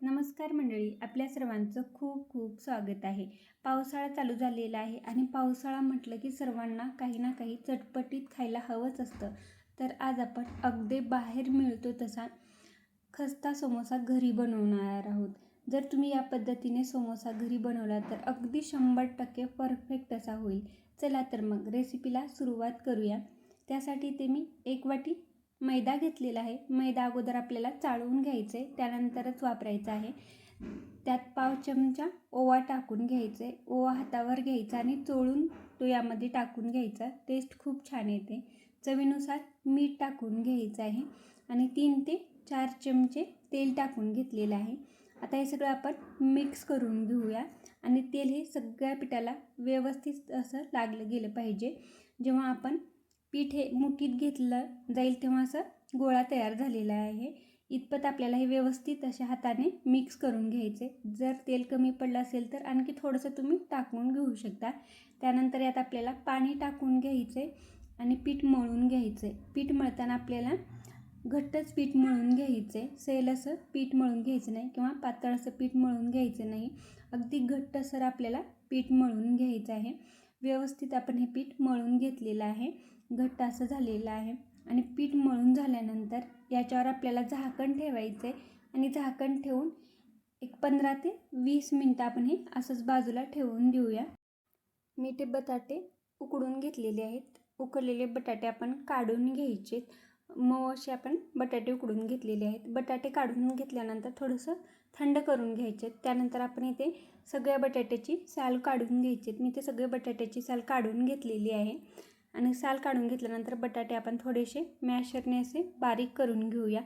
नमस्कार मंडळी आपल्या सर्वांचं खूप खूप स्वागत आहे. पावसाळा चालू झालेला आहे आणि पावसाळा म्हटलं की सर्वांना काही ना काही चटपटीत खायला हवंच असतं. तर आज आपण अगदी बाहेर मिळतो तसा खस्ता समोसा घरी बनवणार आहोत. जर तुम्ही या पद्धतीने समोसा घरी बनवला तर अगदी शंभर टक्के परफेक्ट असा होईल. चला तर मग रेसिपीला सुरुवात करूया. त्यासाठी ते मी एक वाटी मैदा घेतलेला आहे. मैदा अगोदर आपल्याला चाळवून घ्यायचं आहे त्यानंतरच वापरायचं आहे. त्यात पाव चमचा ओवा टाकून घ्यायचे. ओवा हातावर घ्यायचा आणि चोळून तो यामध्ये टाकून घ्यायचा. टेस्ट खूप छान येते. चवीनुसार मीठ टाकून घ्यायचं आहे आणि तीन ते चार चमचे तेल टाकून घेतलेलं आहे. आता हे सगळं आपण मिक्स करून घेऊया आणि तेल हे सगळ्या पिठाला व्यवस्थित असं लागलं गेलं पाहिजे. जेव्हा आपण पीठ हे मुठीत घेतलं जाईल तेव्हा असं गोळा तयार झालेला आहे. इतपत आपल्याला हे व्यवस्थित अशा हाताने मिक्स करून घ्यायचे. जर तेल कमी पडलं असेल तर आणखी थोडंसं तुम्ही टाकून घेऊ शकता. त्यानंतर यात आपल्याला पाणी टाकून घ्यायचे आणि पीठ मळून घ्यायचे. पीठ मळताना आपल्याला घट्टच पीठ मळून घ्यायचे. सैल असं पीठ मळून घ्यायचं नाही किंवा पातळ असं पीठ मळून घ्यायचं नाही. अगदी घट्ट सर आपल्याला पीठ मळून घ्यायचं आहे. व्यवस्थित आपण हे पीठ मळून घेतलेलं आहे. घट्ट असं झालेलं आहे. आणि पीठ मळून झाल्यानंतर याच्यावर आपल्याला झाकण ठेवायचं आहे आणि झाकण ठेवून एक पंधरा ते वीस मिनटं आपण हे असंच बाजूला ठेवून देऊया. मी ते बटाटे उकडून घेतलेले आहेत. उकडलेले बटाटे आपण काढून घ्यायचे मऊ असे आपण बटाटे उकडून घेतलेले आहेत. बटाटे काढून घेतल्यानंतर थोडंसं थंड करून घ्यायचे त्यानंतर आपण इथे सगळ्या बटाट्याची साल काढून घ्यायची मी ते सगळे बटाट्याची साल काढून घेतलेली आहे. आणि साल काढून घेतल्यानंतर बटाटे आपण थोडेसे मॅशरने असे बारीक करून घेऊया.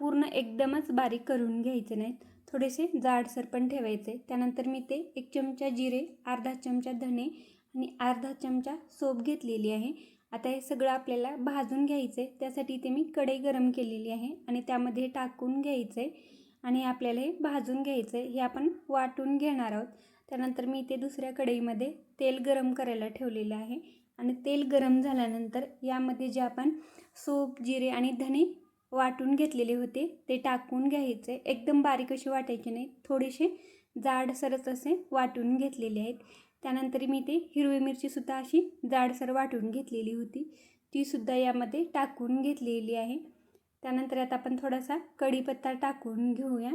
पूर्ण एकदमच बारीक करून घ्यायचे नाहीत. थोडेसे जाडसर पण ठेवायचे. त्यानंतर मी ते एक चमचा जिरे अर्धा चमचा धणे आणि अर्धा चमचा सोप घेतलेली आहे. आता हे सगळं आपल्याला भाजून घ्यायचं आहे त्यासाठी इथे मी कढई गरम केलेली आहे आणि त्यामध्ये टाकून घ्यायचं आहे आणि आपल्याला हे भाजून घ्यायचं आहे हे आपण वाटून घेणार आहोत. त्यानंतर मी इथे दुसऱ्या कढईमध्ये तेल गरम करायला ठेवलेलं आहे. आणि तेल गरम झाल्यानंतर यामध्ये जे आपण सोप जिरे आणि धणे वाटून घेतलेले होते ते टाकून घ्यायचे. एकदम बारीक असे वाटायचे नाही थोडेसे जाडसरच असे वाटून घेतलेले आहेत. त्यानंतर मी ते हिरवी मिरचीसुद्धा अशी जाडसर वाटून घेतलेली होती. तीसुद्धा यामध्ये टाकून घेतलेली आहे. त्यानंतर आता आपण थोडासा कढीपत्ता टाकून घेऊया.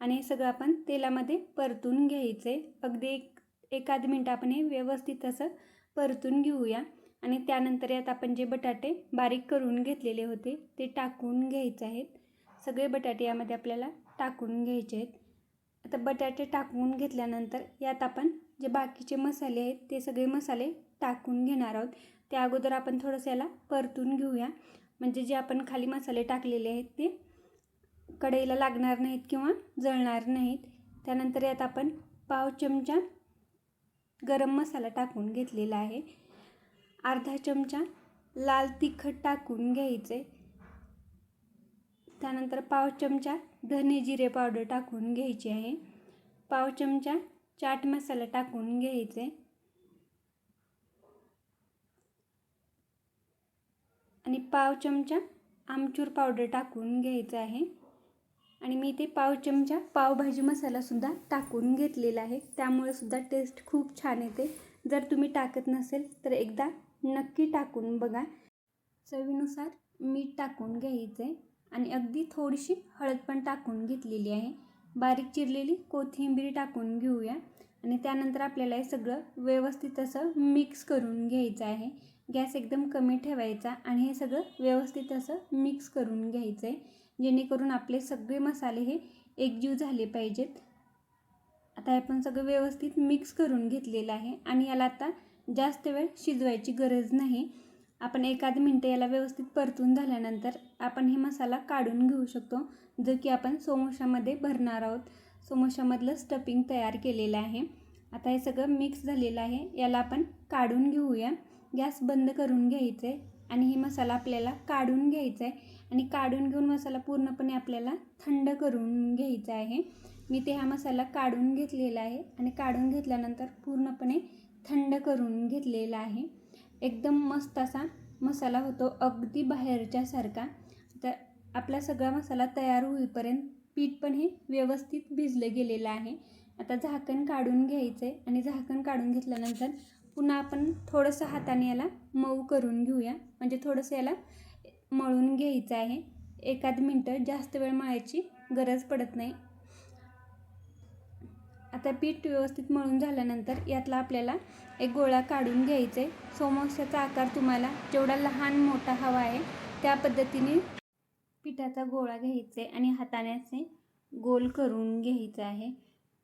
आणि हे सगळं आपण तेलामध्ये परतून घ्यायचं. आहे अगदी एक एखाद मिनटं आपण हे व्यवस्थित असं परतून घेऊया. आणि त्यानंतर यात आपण जे बटाटे बारीक करून घेतलेले होते ते टाकून घ्यायचे आहेत. सगळे बटाटे यामध्ये आपल्याला टाकून घ्यायचे आहेत. आता बटाटे टाकून घेतल्यानंतर यात आपण जे बाकीचे मसाले आहेत ते सगळे मसाले टाकून घेणार आहोत. त्या अगोदर आपण थोडंसं याला परतून घेऊया. म्हणजे जे आपण खाली मसाले टाकलेले आहेत ते कढईला लागणार नाहीत किंवा जळणार नाहीत. त्यानंतर यात आपण पाव चमचा गरम मसाला टाकून घेतलेला आहे. अर्धा चमचा लाल तिखट टाकून घ्यायचे. त्यानंतर पाव चमचा धने जिरे पावडर टाकून घ्यायची आहे. पाव चमचा चाट मसाला टाकून घ्यायचे. आणि पाव चमचा आमचूर पावडर टाकून घ्यायचं आहे. आणि मी ते पाव चमचा पावभाजी मसालासुद्धा टाकून घेतलेला आहे. त्यामुळे सुद्धा टेस्ट खूप छान येते. जर तुम्ही टाकत नसेल तर एकदा नक्की टाकून बघा. चवीनुसार मीठ टाकून घ्यायचं आहे आणि अगदी थोडीशी हळद पण टाकून घेतलेली आहे. बारीक चिरलेली कोथिंबीर टाकून घेऊया. आणि त्यानंतर आपल्याला हे सगळं व्यवस्थित असं मिक्स करून घ्यायचं आहे. गॅस एकदम कमी ठेवायचा आणि हे सगळं व्यवस्थित असं मिक्स करून घ्यायचं आहे जेणेकरून आपले सगळे मसाले हे एकजीव झाले पाहिजेत. आता आपण सगळं व्यवस्थित मिक्स करून घेतलेलं आहे आणि याला आता जास्त वेळ शिजवायची गरज नाही. आपण एखाद मिनटं याला व्यवस्थित परतून झाल्यानंतर आपण हे मसाला काढून घेऊ शकतो जो की आपण समोशामध्ये भरणार आहोत. समोशामधलं स्टफिंग तयार केलेलं आहे. आता हे सगळं मिक्स झालेलं आहे. याला आपण काढून घेऊया. गॅस बंद करून घ्यायचं आहे आणि हे मसाला आपल्याला काढून घ्यायचा आहे आणि काढून घेऊन मसाला पूर्णपणे आपल्याला थंड करून घ्यायचा आहे. मी ते हा मसाला काढून घेतलेला आहे आणि काढून घेतल्यानंतर पूर्णपणे थंड करून घेतलेला आहे. एकदम मस्त असा मसाला होतो अगदी बाहेरच्यासारखा तर आपला सगळा मसाला तयार होईपर्यंत पीठ पण हे व्यवस्थित भिजलं गेलेलं आहे. आता झाकण काढून घ्यायचं आहे आणि झाकण काढून घेतल्यानंतर पुन्हा आपण थोडंसं हाताने याला मऊ करून घेऊया. म्हणजे थोडंसं याला मळून घ्यायचं आहे. एखाद मिनटं जास्त वेळ मळायची गरज पडत नाही. आता पीठ व्यवस्थित मळून झाल्यानंतर यातला आपल्याला एक गोळा काढून घ्यायचा आहे समोस्याचा आकार तुम्हाला जेवढा लहान मोठा हवा आहे त्या पद्धतीने पिठाचा गोळा घ्यायचा आहे आणि हाताने असे गोल करून घ्यायचा आहे.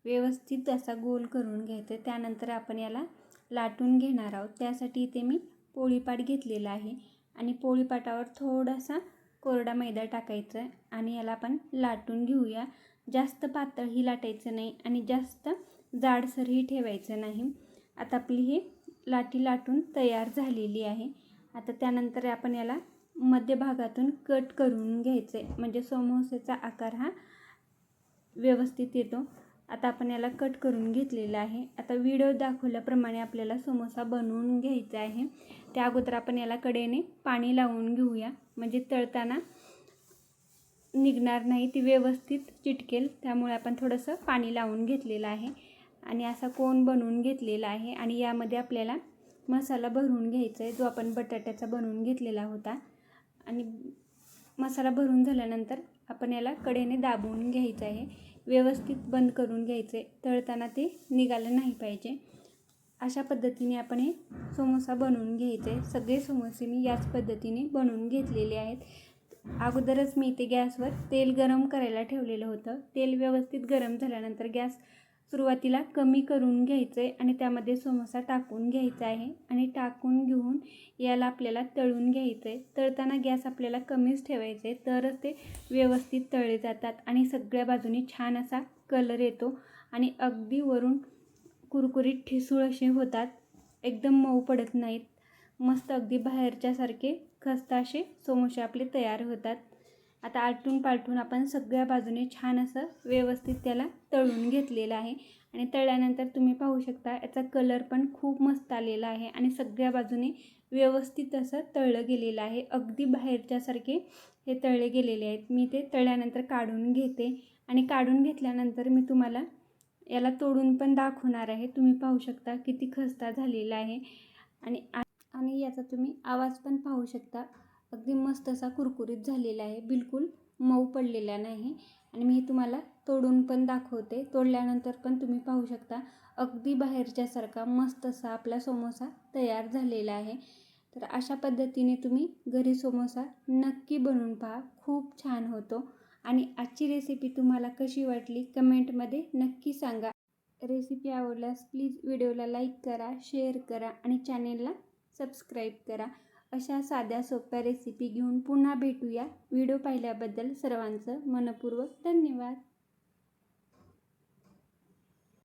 व्यवस्थित असा गोल करून घ्यायचा आहे त्यानंतर आपण याला लाटून घेणार आहोत. त्यासाठी इथे मी पोळीपाट घेतलेला आहे. आणि पोळीपाटावर थोडासा कोरडा मैदा टाकायचा आहे. आणि याला आपण लाटून घेऊया. जास्त पातळही लाटायचं नाही आणि जास्त जाडसरही ठेवायचं नाही. आता आपली ही लाटी लाटून तयार झालेली आहे. आता त्यानंतर आपण याला मध्यभागातून कट करून घ्यायचं आहे म्हणजे समोसेचा आकार हा व्यवस्थित येतो. आता आपण याला कट करून घेतलेला आहे. आता व्हिडिओ दाखवल्याप्रमाणे आपल्याला समोसा बनवून घ्यायचा आहे. त्या अगोदर आपण याला कडेने पाणी लावून घेऊया. म्हणजे तळताना निघणार नाही ती व्यवस्थित चिटकेल. त्यामुळे आपण थोडंसं पाणी लावून घेतलेलं आहे. आणि असा कोण बनवून घेतलेला आहे. आणि यामध्ये आपल्याला मसाला भरून घ्यायचा आहे जो आपण बटाट्याचा बनवून घेतलेला होता. आणि मसाला भरून झाल्यानंतर आपण याला कडेने दाबवून घ्यायचं आहे. व्यवस्थित बंद करून घ्यायचे. तळताना ते निघालं नाही पाहिजे. अशा पद्धतीने आपण हे समोसा बनवून घ्यायचे. सगळे समोसे मी याच पद्धतीने बनवून घेतलेले आहेत. अगोदरच मी इथे गॅसवर तेल गरम करायला ठेवलेलं होतं. तेल व्यवस्थित गरम झाल्यानंतर गॅस सुरुवातीला कमी करून घ्यायचं आहे आणि त्यामध्ये समोसा टाकून घ्यायचा आहे आणि टाकून घेऊन याला आपल्याला तळून घ्यायचं. आहे तळताना गॅस आपल्याला कमीच ठेवायचा आहे तरच ते व्यवस्थित तळले जातात आणि सगळ्या बाजूनी छान असा कलर येतो आणि अगदी वरून कुरकुरीत ठिसूळ असे होतात. एकदम मऊ पडत नाहीत. मस्त अगदी बाहेरच्यासारखे खस्ता असे समोसे आपले तयार होतात. आता आलटून पालटून आपण सगळ्या बाजूने छान असं व्यवस्थित त्याला तळून घेतलेलं आहे. आणि तळल्यानंतर तुम्ही पाहू शकता याचा कलर पण खूप मस्त आलेला आहे आणि सगळ्या बाजूने व्यवस्थित असं तळलं गेलेलं आहे. अगदी बाहेरच्यासारखे हे तळले गेलेले आहेत. मी ते तळल्यानंतर काढून घेते. आणि काढून घेतल्यानंतर मी तुम्हाला याला तोडून पण दाखवणार आहे. तुम्ही पाहू शकता किती खस्ता झालेला आहे. आणि आणि याचा तुम्ही आवाज पण पाहू शकता. अगदी मस्त असा कुरकुरीत झालेला आहे. बिलकुल मऊ पडलेला नाही. आणि मी तुम्हाला तोडून पण दाखवते. तोडल्यानंतर पण तुम्ही पाहू शकता. अगदी बाहेरच्यासारखा मस्त असा आपला समोसा तयार झालेला आहे. तर अशा पद्धतीने तुम्ही घरी समोसा नक्की बनवून पहा. खूप छान होतो. आणि आजची रेसिपी तुम्हाला कशी वाटली कमेंटमध्ये नक्की सांगा. रेसिपी आवडल्यास प्लीज व्हिडिओला लाईक करा शेअर करा आणि चॅनेलला सबस्क्राईब करा. अशा साध्या सोप्या रेसिपी घेऊन पुन्हा भेटूया. व्हिडिओ पाहिल्याबद्दल सर्वांचं मनपूर्वक धन्यवाद.